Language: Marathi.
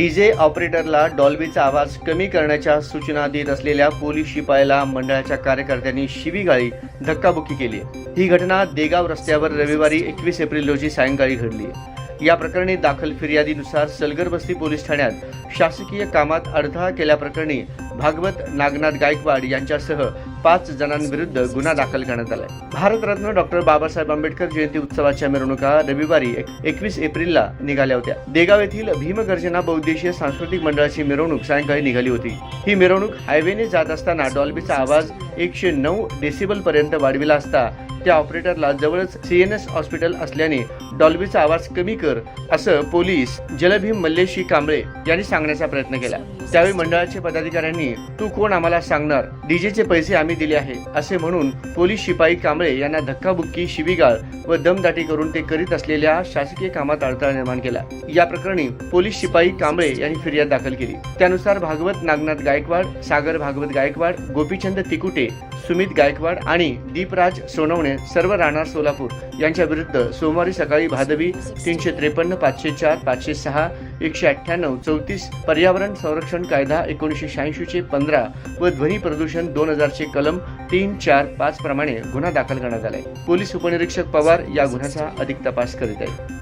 डी जे ऑपरेटरला डॉल्बीचा आवाज कमी करण्याच्या सूचना देत असलेल्या पोलीस शिपायाला मंडळाच्या कार्यकर्त्यांनी शिवीगाळी धक्काबुक्की केली. ही घटना देगाव रस्त्यावर रविवारी एकवीस एप्रिल रोजी सायंकाळी घडली. या प्रकरणी दाखल फिर्यादीनुसार सलगर बस्ती पोलीस ठाण्यात शासकीय कामात अडथळा केल्याप्रकरणी भागवत नागनाथ गायकवाड यांच्यासह पाच जणांविरुद्ध गुन्हा दाखल करण्यात आलाय. भारतरत्न डॉक्टर बाबासाहेब आंबेडकर जयंती उत्सवाच्या मिरवणुका रविवारी एकवीस एप्रिलला निघाल्या होत्या. देगाव येथील भीमगर्जना बहुद्देशीय सांस्कृतिक मंडळाची मिरवणूक सायंकाळी निघाली होती. ही मिरवणूक हायवेने जात असताना डॉल्बीचा आवाज एकशे नऊ डेसिबल पर्यंत वाढविला असता त्या ऑपरेटरला जवळच सीएनएस हॉस्पिटल असल्याने डॉल्बीचा आवाज कमी कर असं पोलीस जलभीम मल्लेशी कांबळे यांनी सांगण्याचा प्रयत्न केला. त्यावेळी मंडळाचे पदाधिकाऱ्यांनी तू कोण आम्हाला सांगणार? डीजेचे पैसे आम्ही दिले आहे असे म्हणून पोलीस शिपाई कांबळे यांना धक्काबुक्की शिवीगाळ व दमदाटी करून ते करीत असलेल्या शासकीय कामात अडथळा निर्माण केला. या प्रकरणी पोलीस शिपाई कांबळे यांनी फिर्याद दाखल केली. त्यानुसार भागवत नागनाथ गायकवाड सागर भागवत गायकवाड गोपीचंद तिकुटे सुमित गायकवाड आणि दीपराज सोनवणे सर्व राहणार सोलापूर. यांच्या विरुद्ध सोमवारी सकाळी भादवी तीनशे त्रेपन्न पाचशे चार पाचशे सहा एकशे अठ्ठ्याण्णव चौतीस पर्यावरण संरक्षण कायदा एकोणीसशे शहाऐंशीचे पंधरा व ध्वनी प्रदूषण दोन हजारचे कलम तीन चार पाच प्रमाणे गुन्हा दाखल करण्यात आलाय. पोलीस उपनिरीक्षक पवार या गुन्ह्याचा अधिक तपास करीत आहेत.